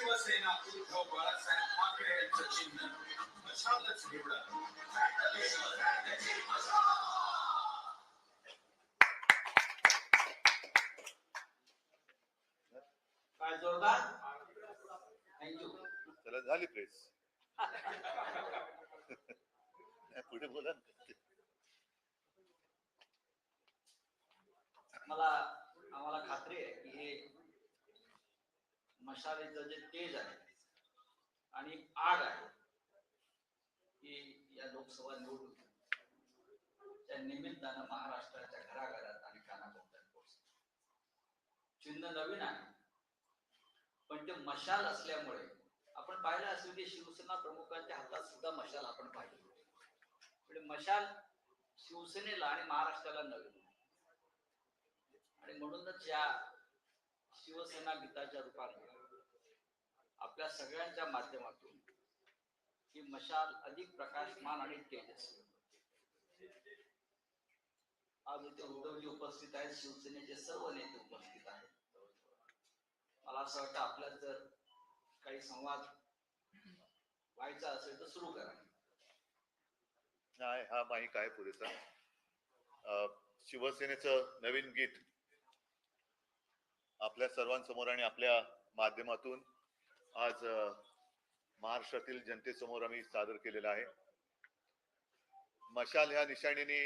शिवसेना उद्धव बाळासाहेब ठाकरे यांचं चिन्ह. मशालच निवडा. काय जोरदार? थँक्यू चला झाली प्रेस पुढे बोला. मला आम्हाला खात्री आहे की हे मशालीचं जे तेज आहे आणि आग आहे की या लोकसभा निवडणुकीत त्या निमित्तानं महाराष्ट्राच्या घराघरात आणि कानाकोपऱ्यात पोहोचते चिन्ह नवीन आहे पण ते मशाल असल्यामुळे आपण पाहिलं असेल की शिवसेना प्रमुखांच्या हातात सुद्धा मशाल आपण पाहिली म्हणजे मशाल शिवसेनेला आणि महाराष्ट्राला नवीन. आणि म्हणूनच या शिवसेना गीताच्या रूपाने आपल्या सगळ्यांच्या माध्यमातून ही मशाल अधिक प्रकाशमान आणि तेजस्वी आज इथे उद्धवजी उपस्थित आहेत शिवसेनेचे सर्व नेते उपस्थित आहेत. मला असं वाटतं आपल्यात जर काही संवाद व्हायचा असेल तर सुरू करा. नाही हा माहीत आहे पुरेसा. अं, शिवसेनेचं नवीन गीत आपल्या सर्वांसमोर आणि आपल्या माध्यमातून आज महाराष्ट्रातील जनतेसमोर आम्ही सादर केलेला आहे. मशाल ह्या निशाणीने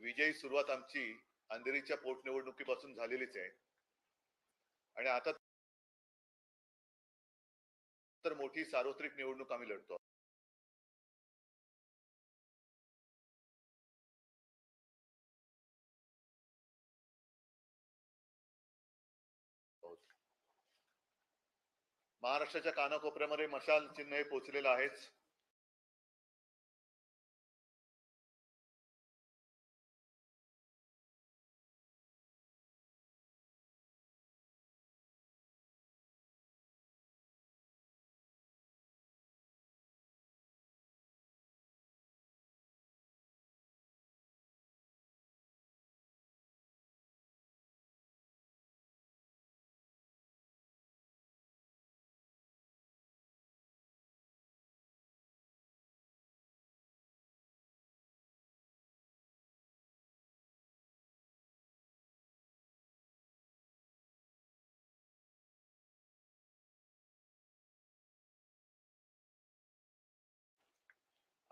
विजयी सुरुवात आमची अंधेरीच्या पोटनिवडणुकीपासून झालेलीच आहे. आणि आता तर मोठी सार्वत्रिक निवडणूक आम्ही लढतो महाराष्ट्राच्या कानाकोपऱ्यामध्ये मशाल चिन्ह हे पोचलेलं आहेच.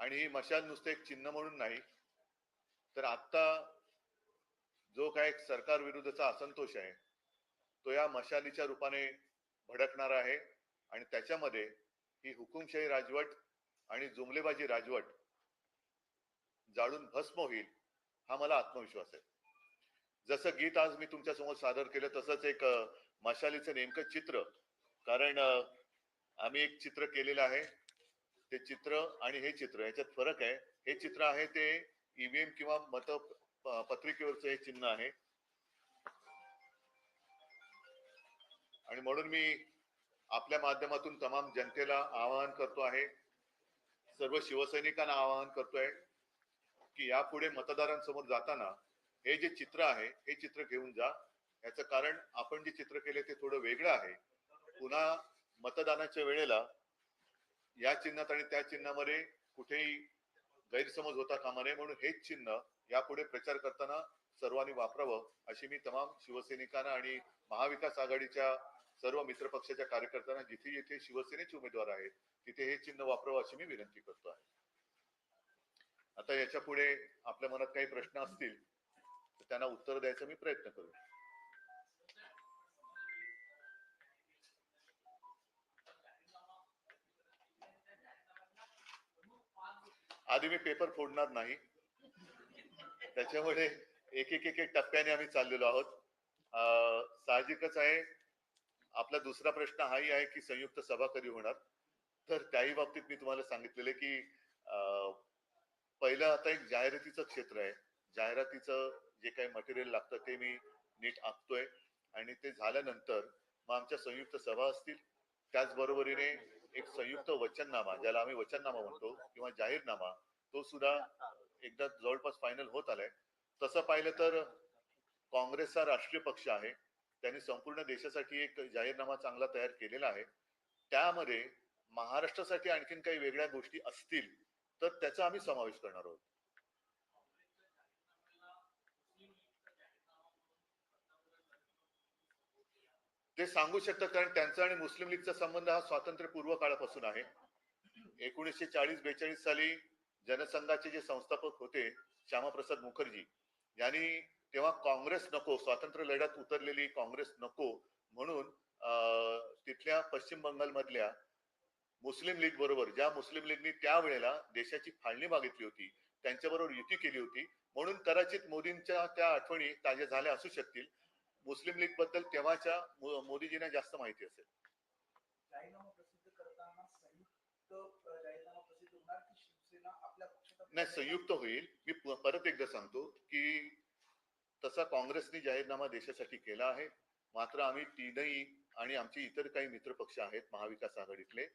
आणि ही मशाल नुसतं एक चिन्ह म्हणून नाही. तर आत्ता जो काय सरकार विरुद्धचा असंतोष आहे तो या मशालीच्या रूपाने भडकणार आहे आणि त्याच्यामध्ये ही हुकुमशाही राजवट आणि जुमलेबाजी राजवट जाळून भस्म होईल हा मला आत्मविश्वास आहे. जसं गीत आज मी तुमच्यासमोर सादर केलं तसंच एक मशालीचं नेमकं चित्र. कारण आम्ही एक चित्र केलेलं आहे. ते चित्र आणि हे चित्र याच्यात फरक आहे. हे चित्र आहे ते ईव्हीएम किंवा मत पत्रिकेवरचं हे चिन्ह आहे. आणि म्हणून मी आपल्या माध्यमातून तमाम जनतेला आवाहन करतो आहे सर्व शिवसैनिकांना आवाहन करतोय की यापुढे मतदारांसमोर जाताना हे जे चित्र आहे हे चित्र घेऊन जा. याचं कारण आपण जे चित्र केले ते थोडं वेगळं आहे. पुन्हा मतदानाच्या वेळेला या चिन्हात आणि त्या चिन्हामध्ये कुठेही गैरसमज होता कामा नये म्हणून हेच चिन्ह यापुढे प्रचार करताना सर्वांनी वापरावं अशी मी तमाम शिवसैनिकांना आणि महाविकास आघाडीच्या सर्व मित्र पक्षाच्या कार्यकर्त्यांना जिथे जिथे शिवसेनेचे उमेदवार आहेत तिथे हे चिन्ह वापरावं अशी मी विनंती करतो आहे. आता याच्यापुढे आपल्या मनात काही प्रश्न असतील तर त्यांना उत्तर द्यायचा मी प्रयत्न करू आधी मी पेपर फोडणार नाही. त्याच्यामुळे एक एक एक एक टप्प्याने आम्ही चाललेलो आहोत. साहजिकच आहे आपला दुसरा प्रश्न हाही आहे की संयुक्त सभा कधी होणार? तर त्याही बाबतीत मी तुम्हाला सांगितलेले की पहिलं आता एक जाहिरातीचं क्षेत्र आहे. जाहिरातीचं जे काही मटेरियल लागतं ते मी नीट आखतोय. आणि ते झाल्यानंतर मग आमच्या संयुक्त सभा असतील. त्याचबरोबरीने एक संयुक्त वचननामा ज्याला आम्ही वचननामा म्हणतो किंवा जाहीरनामा तो सुद्धा एकदा जवळपास फायनल होत आलाय. तसं पाहिलं तर काँग्रेस हा राष्ट्रीय पक्ष आहे. त्यांनी संपूर्ण देशासाठी एक जाहीरनामा चांगला तयार केलेला आहे. त्यामध्ये महाराष्ट्रासाठी आणखीन काही वेगळ्या गोष्टी असतील तर त्याचा आम्ही समावेश करणार आहोत. ते सांगू शकतात कारण त्यांचा आणि मुस्लिम लीगचा संबंध हा स्वातंत्र्यपूर्व काळापासून आहे. एकोणीसशे चाळीस बेचाळीस साली जनसंघाचे जे संस्थापक होते श्यामाप्रसाद मुखर्जी यांनी तेव्हा काँग्रेस नको स्वातंत्र्य लढ्यात उतरलेली काँग्रेस नको म्हणून तिथल्या पश्चिम बंगालमधल्या मुस्लिम लीग बरोबर ज्या मुस्लिम लीगनी त्यावेळेला देशाची फाळणी मागितली होती त्यांच्याबरोबर युती केली होती म्हणून कदाचित मोदींच्या त्या आठवणी ताज्या झाल्या असू शकतील. मुस्लिम लीगबद्दल तेव्हाच्या मोदीजींना जास्त माहिती असेल. नाही संयुक्त होईल. मी परत एकदा सांगतो की तसा काँग्रेसने जाहीरनामा देशासाठी केला आहे. मात्र आम्ही तीनही आणि आमचे इतर काही मित्र पक्ष आहेत महाविकास आघाडीतले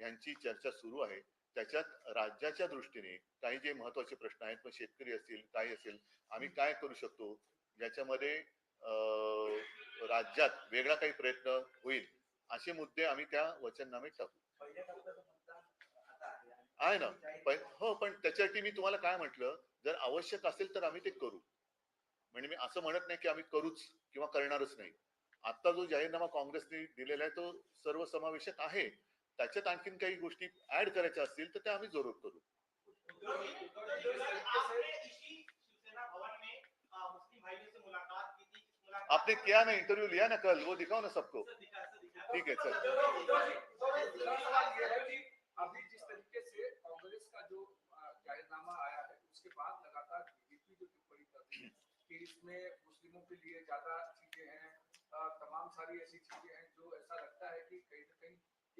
यांची चर्चा सुरू आहे. त्याच्यात राज्याच्या दृष्टीने काही जे महत्त्वाचे प्रश्न आहेत मग शेतकरी असतील काही असेल आम्ही काय करू शकतो? ज्याच्यामध्ये अं, राज्यात वेगळा काही प्रयत्न होईल असे मुद्दे आम्ही त्या वचननामे टाकू. आहे ना. पण हो पण त्याच्यासाठी मी तुम्हाला काय म्हटलं जर आवश्यक असेल तर आम्ही ते करू. म्हणजे मी असं म्हणत नाही की आम्ही करूच किंवा करणारच नाही. आता जो जाहीरनामा काँग्रेसने दिलेला आहे तो सर्वसमावेशक आहे. त्याच्यात आणखीन काही गोष्टी ऍड करायच्या असतील तर त्या आम्ही जरूर करू. आपने किया ना इंटरव्यू लिया ना कल? वो दिखाओ ना सबको। ठीक है चल। अभी जिस तरीके से कांग्रेस का जो जाहिरनामा आया है उसके बाद लगातार बीजेपी जो टिप्पणी कर रही है कि इसमें मुस्लिमों के लिए ज़्यादा चीज़ें हैं तमाम सारी ऐसी चीज़ें हैं जो ऐसा लगता है कि कहीं ना कहीं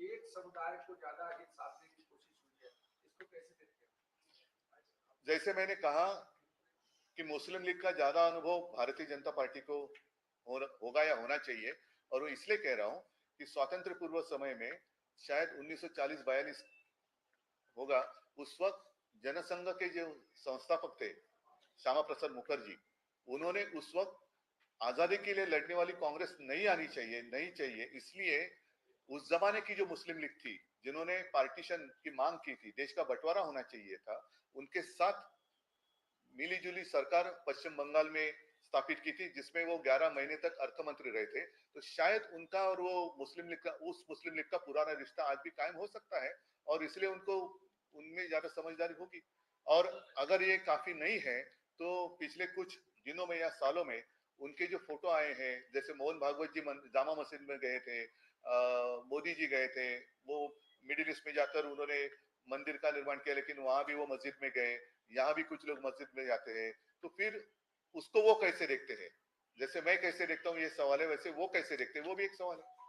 एक समुदाय को ज़्यादा एक साधने की कोशिश हुई है। इसको कैसे देखते हैं? जैसे मैंने कहा कि मुस्लिम लीग का ज़्यादा अनुभव भारतीय जनता पार्टी को हो, होगा या होना चाहिए। और वो इसलिए कह रहा हूँ कि स्वातंत्र पूर्व समय में शायद 1940-42 होगा उस वक्त जनसंघ के जो संस्थापक थे श्यामा प्रसाद मुखर्जी उन्होंने उस वक्त आज़ादी के लिए लड़ने वाली कांग्रेस नहीं आनी चाहिए नहीं चाहिए इसलिए उस जमाने की जो मुस्लिम लीग थी जिन्होंने पार्टीशन की मांग की थी देश का बंटवारा होना चाहिए था उनके साथ मिली जुली सरकार पश्चिम बंगाल में स्थापित की थी, जिसमें वो 11 महीने तक अर्थ मंत्री रहे थे। तो शायद उनका और वो मुस्लिम लीग का, उस मुस्लिम लीग का पुराना रिश्ता आज भी कायम हो सकता है, और इसलिए उनको, उनमें ज़्यादा समझदारी होगी। और अगर ये काफ़ी नहीं है तो पिछले कुछ दिनों में या सालों में उनके जो फ़ोटो आए हैं, जैसे मोहन भागवत जी जामा मस्जिद में गए थे मोदी जी गए थे, वो मिडिल ईस्ट में जाकर उन्होंने मंदिर का निर्माण किया, लेकिन वहाँ भी वो मस्जिद में गए, यहाँ भी कुछ लोग मस्जिद में जाते हैं। तो फिर उसको वो कैसे देखते हैं? जैसे मैं कैसे देखता हूँ ये सवाल है वैसे वो कैसे देखते हैं? वो भी एक सवाल है।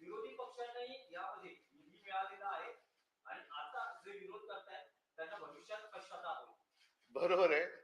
विरोधी पक्षांनाही यामध्ये निधी मिळालेला आहे आणि आता जे विरोध करतायत त्यांना भविष्यात पश्चाताप होईल बरोबर आहे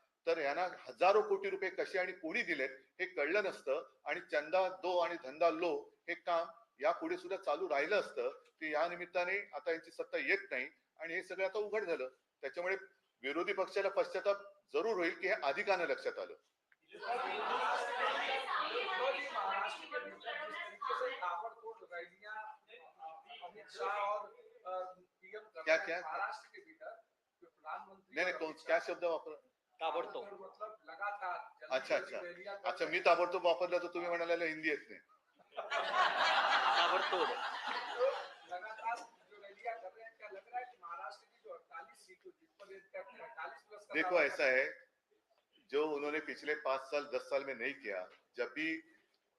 तर यांना हजारो कोटी रुपये कसे आणि कोणी दिलेत हे कळलं नसतं. आणि चंदा दो आणि धंदा लो हे काम यापुढे सुद्धा चालू राहिलं असतं. ते या निमित्ताने आता यांची सत्ता येत नाही. आणि हे सगळं आता उघड झालं. त्याच्यामुळे विरोधी पक्षाला पश्चाताप जरूर होईल की हे अधिकानं लक्षात आलं. क्या- क्या? नाही नाही क्या शब्द वापर? ताबडतोब. मतलब अच्छा, अच्छा. अच्छा मी. ताबडतोब वापरला तर तुम्ही म्हणाले हिंदी येत नाही. ताबडतोब. तो लगातार जो रैलियाँ कर रहे हैं क्या लग रहा है कि महाराष्ट्र की जो अड़तालीस सीटों जिस पर इनका अड़तालीस प्लस का देखो ऐसा है जो उन्होंने पिछले पाँच साल दस साल में नहीं किया जब भी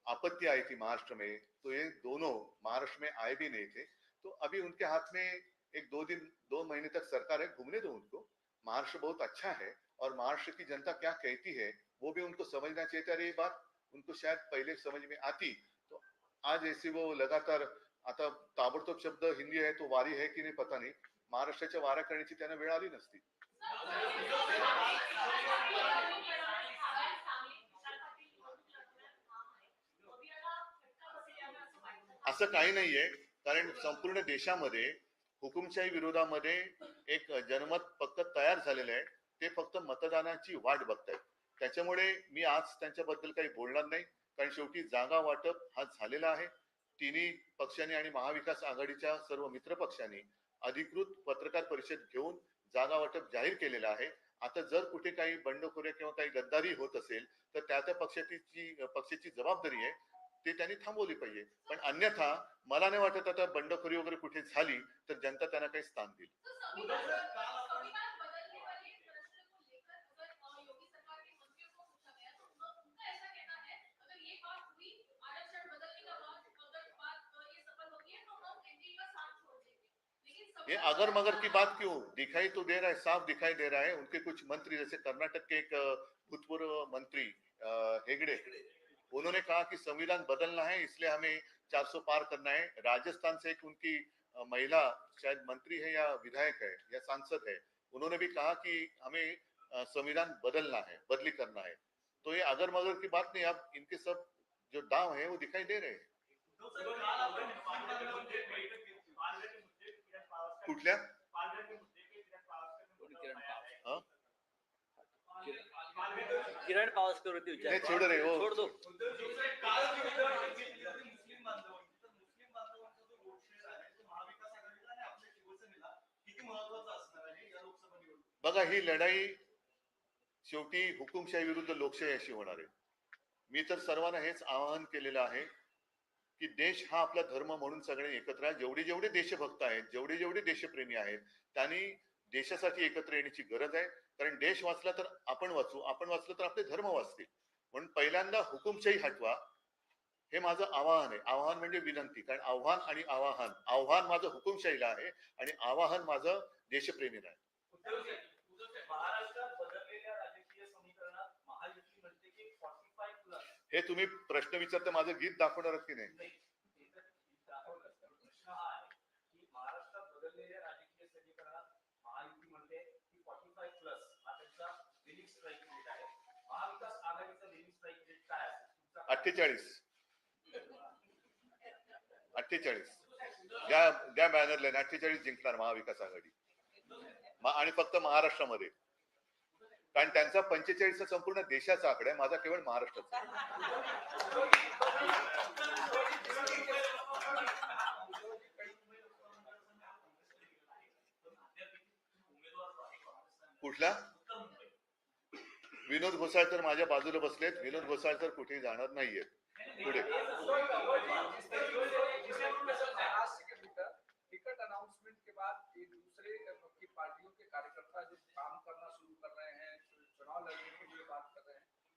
आपत्ति आई थी महाराष्ट्र में तो ये दोनों महाराष्ट्र में आए भी नहीं थे तो अभी उनके हाथ में एक दो दिन दो महीने तक सरकार है घूमने दो उनको। महाराष्ट्र बहुत अच्छा है और महाराष्ट्र की जनता क्या कहती है वो भी उनको समझना चाहिए था ये बात उनको शायद पहले समझ में आती। तो आज ऐसी वो लगातार आता ताबडतोब शब्द हिंदी आहे तो वारी है की नाही पता नाही महाराष्ट्राच्या वाऱ्या करण्याची त्यांना वेळ आली नसती। असं काही नाहीये कारण संपूर्ण देशामध्ये हुकुमशाही विरोधामध्ये एक जनमत पक्क तयार झालेलं आहे. ते फक्त मतदानाची वाट बघतायत. त्याच्यामुळे मी आज त्यांच्याबद्दल काही बोलणार नाही. कारण शेवटी जागा वाटप हा झालेला आहे. तिन्ही पक्षांनी आणि महाविकास आघाडीच्या सर्व मित्र पक्षांनी अधिकृत पत्रकार परिषद घेऊन जागा वाटप जाहीर केलेलं आहे. आता जर कुठे काही बंडखोऱ्या किंवा काही गद्दारी होत असेल तर त्या त्या पक्षाची जी- पक्षाची जबाबदारी आहे. ते त्यांनी थांबवली पाहिजे. पण अन्यथा मला नाही वाटत आता बंडखोरी वगैरे कुठे झाली तर जनता त्यांना काही स्थान देईल. ये अगर मगर की बात क्यों दिखाई तो दे रहा है साफ़ दिखाई दे रहा है उनके कुछ मंत्री जैसे कर्नाटक के एक भूतपूर्व मंत्री हेगड़े उन्होंने कहा कि संविधान बदलना है इसलिए हमें 400 पार करना है राजस्थान से एक उनकी महिला शायद मंत्री है या विधायक है या सांसद है उन्होंने भी कहा कि हमें संविधान बदलना है बदली करना है तो ये अगर मगर की बात नहीं अब इनके सब जो दाव है वो दिखाई दे रहे हैं कुठल्या? किरण पावसकर होती नहीं छोड़ रहे हो. दो बघा ही लढाई शेवटी हुकुमशाही विरुद्ध लोकशाही अशी होणार आहे. मी तर सर्वांना हेच आवाहन केलेलं आहे की देश हा आपला धर्म म्हणून सगळे एकत्र आहे. जेवढे जेवढे देशभक्त आहेत जेवढे जेवढे देशप्रेमी आहेत त्यांनी देशासाठी एकत्र येण्याची गरज आहे. कारण देश वाचला तर आपण वाचू आपण वाचलं तर आपले धर्म वाचतील. म्हणून पहिल्यांदा हुकुमशाही हटवा हे माझं आवाहन आहे. आवाहन म्हणजे विनंती. कारण आव्हान आणि आवाहन आव्हान माझं हुकुमशाहीला आहे आणि आवाहन माझं देशप्रेमीला आहे. हे तुम्ही प्रश्न विचारता माझं गीत दाखवणार की नाही? अठ्ठेचाळीस. अठ्ठेचाळीस. ज्या ज्या बॅनरला अठ्ठेचाळीस जिंकणार महाविकास आघाडी. आणि फक्त महाराष्ट्रामध्ये. कारण त्यांचा पंचेचाळीसचा संपूर्ण देशाचा आकडा आहे माझा केवळ महाराष्ट्राचा कुठला? विनोद घोसाळ तर माझ्या बाजूला बसलेत. विनोद घोसाळ तर कुठेही जाणार नाहीयेत. पुढे.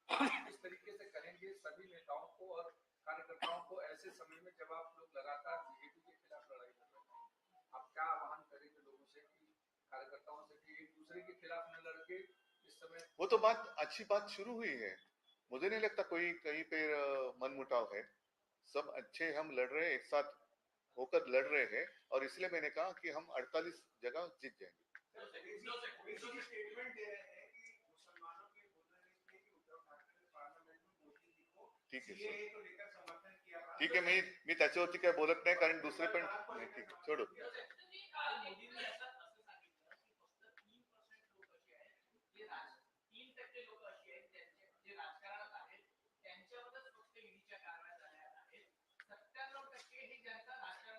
इस तरीके से करेंगे सभी नेताओं को और कार्यकर्ताओं को ऐसे समय में जब आप लोग लगातार बीजेपी के खिलाफ लड़ाई कर रहे हैं आप क्या आह्वान करेंगे लोगों से कि कार्यकर्ताओं से कि एक दूसरे के खिलाफ न लड़के इस समय? वो तो बात अच्छी बात शुरू हुई है। मुझे नहीं लगता कोई कहीं पे मनमुटाव है। सब अच्छे हम लड़ रहे हैं एक साथ होकर लड़ रहे हैं और इसलिए मैंने कहा कि हम 48 जगह जीत जाएँगे। ठीक आहे। ठीक आहे मी मी त्याच्यावरती काय बोलत नाही कारण दुसरे पण ठीक आहे, सोडू. हे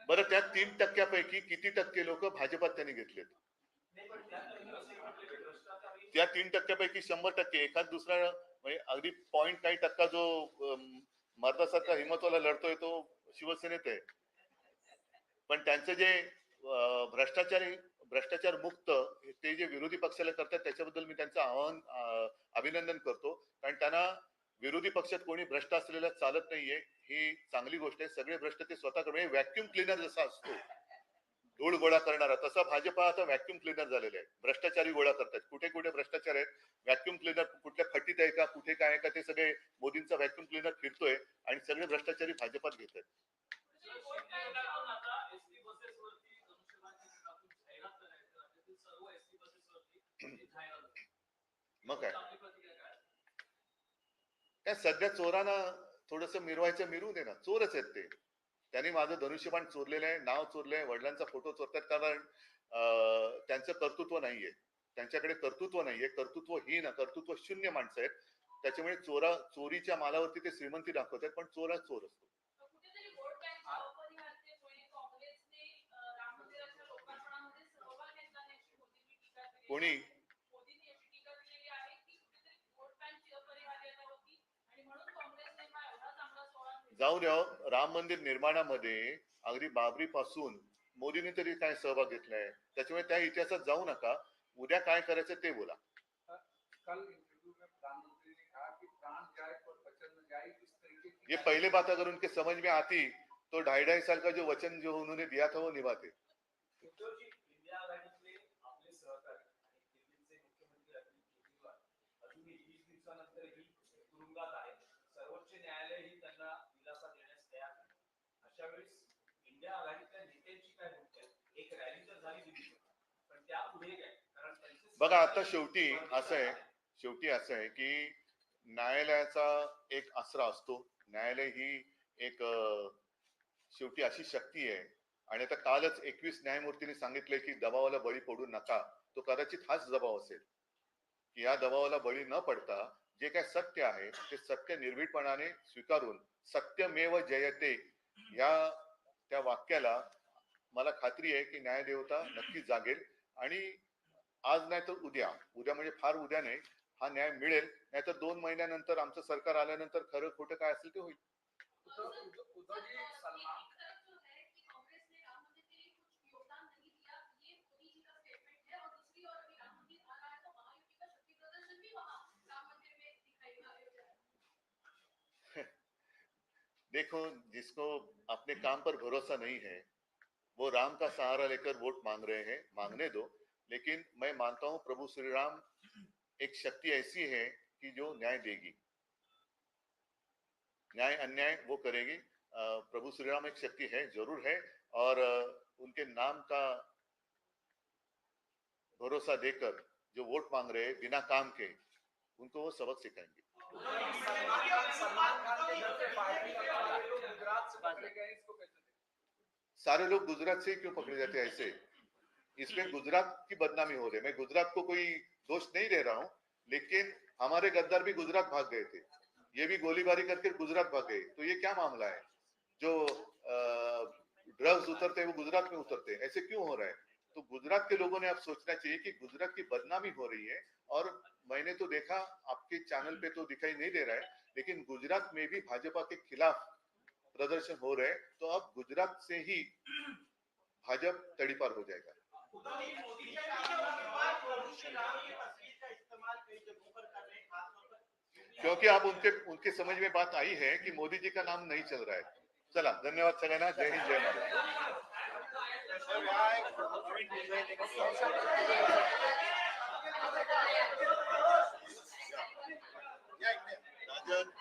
बरं त्या तीन टक्क्यापैकी किती टक्के लोक भाजपात त्यांनी घेतलेत? त्या तीन टक्क्यापैकी शंभर टक्के एखाद दुसरा म्हणजे अगदी पॉईंट काही टक्का जो मर्दासारखा हिमतवाला लढतोय तो शिवसेनेत आहे. पण त्यांचे जे भ्रष्टाचार भ्रष्टाचार मुक्त ते जे विरोधी पक्षाला करतात त्याच्याबद्दल मी त्यांचं आवाहन अभिनंदन करतो. कारण त्यांना विरोधी पक्षात कोणी भ्रष्ट असलेला चालत नाहीये ही चांगली गोष्ट आहे. सगळे भ्रष्ट ते स्वतः व्हॅक्युम क्लिनर जसा असतो. धूळ गोळा करणारा तसा भाजपा आता व्हॅक्युम क्लिनर झालेले आहे भ्रष्टाचारी गोळा करतात कुठे कुठे भ्रष्टाचार आहेत? व्हॅक्युम क्लिनर कुठल्या खटीत आहे का? कुठे काय आहे का? ते सगळे मोदींचा व्हॅक्युम क्लिनर फिरतोय आणि सगळे भ्रष्टाचारी भाजपात घेत आहेत. मग काय? काय काय सध्या चोरांना थोडस मिरवायचं मिरवू दे ना चोरच आहेत ते. त्यांनी माझं धनुष्यबाण चोरलेलं आहे नाव चोरलंय वडिलांचा फोटो चोरतात कारण अं, त्यांचं कर्तृत्व नाहीये. त्यांच्याकडे कर्तृत्व नाहीये. कर्तृत्वहीन कर्तृत्व शून्य माणसं आहेत. त्याच्यामुळे चोरा चोरीच्या मालावरती ते श्रीमंती दाखवतात पण चोरा चोर असतो. कुठेतरी वोट बँकच्या अपरिहार्य होईल काँग्रेसने अं, राम मंदिराच्या लोकार्पणामध्ये सहभाग घेतला नाही अशी मोदींनी टीका केली कोणी? मोदींनी अशी टीका केलेली आहे की कुठेतरी वोट बँकची अपरिहार्यता होती आणि म्हणून काँग्रेसने हा एवढा चांगला सोहळा घेतला. जाऊ द्या राम मंदिर निर्माणामध्ये अगदी बाबरी पासून मोदींनी तरी काय सहभाग घेतलाय? त्याच्यामुळे त्या इतिहासात जाऊ नका. उद्या काय करायचं ते बोला. कल इंटरव्यू में प्रधानमंत्री ने कहा कि प्राण जाए पर वचन न जाए इस तरीके की ये पहले बात अगर उनके समझ में आती तो ढाई ढाई साल का जो वचन जो उन्होंने दिया था वो निभाते उद्धवजी इंडिया आघाडीतले आपले सहकारी आणि दिल्लीचे मुख्यमंत्री अरविंद केजरीवाल अजूनही वीस दिवसानंतरही तुरुंगात आहेत सर्वोच्च न्यायालयही त्यांना दिलासा देण्यास तयार आहे अशा वेळेस इंडिया आघाडीतल्या नेत्यांची काय भूमिका आहे एक रॅली तर झाली दिल्लीत पण त्या पुढे काय कारण त्यांचे बघा आता शेवटी असं आहे शेवटी असं आहे की न्यायालयाचा एक आसरा असतो. न्यायालय ही एक शेवटी अशी शक्ती आहे. आणि आता कालच एकवीस न्यायमूर्तीने सांगितले की दबावाला बळी पडू नका. तो कदाचित हाच दबाव असेल. की या दबावाला बळी न पडता जे काय सत्य आहे ते सत्य निर्भीडपणाने स्वीकारून सत्यमेव जयते या त्या वाक्याला मला खात्री आहे की न्यायदेवता नक्की जागेल. आणि आज नाही तर उद्या. उद्या म्हणजे फार उद्या नाही. हा न्याय मिळेल. नाहीतर दोन महिन्यानंतर आमचं सरकार आल्यानंतर खरं खोटं काय असेल ते होईल. देखो, जिसको अपने काम पर भरोसा नहीं है वो राम का सहारा लेकर वोट मांग रहे हैं, मांगने दो। लेकिन मैं मानता हूँ प्रभु श्री राम एक शक्ति ऐसी है कि जो न्याय देगी। न्याय, अन्याय वो करेगी। प्रभु श्री राम एक शक्ति है, ज़रूर है। और उनके नाम का भरोसा देकर जो वोट मांग रहे हैं बिना काम के, उनको वो सबक सिखाएँगे। सारे लोग गुजरात से ही क्यों पकड़े जाते हैं ऐसे? इसमें गुजरात की बदनामी हो रही है। मैं गुजरात को कोई दोष नहीं दे रहा हूँ लेकिन हमारे गद्दार भी गुजरात भाग गए थे। ये भी गोलीबारी करके गुजरात भाग गए। तो ये क्या मामला है? जो ड्रग्स उतरते हैं वो गुजरात में उतरते हैं। ऐसे क्यों हो रहा है? तो गुजरात के लोगों ने अब सोचना चाहिए कि गुजरात की बदनामी हो रही है और मैंने तो देखा आपके चैनल पे तो दिखाई नहीं दे रहा है लेकिन गुजरात में भी भाजपा के खिलाफ प्रदर्शन हो रहे हैं तो अब गुजरात से ही भाजप तड़ीपार हो जाएगा। हैं क्योंकि अब उनके उनके समझ में बात आई है कि मोदी जी का नाम नहीं चल रहा है। चला, धन्यवाद सगळ्यांना जय हिंद, जय महाराज। राजन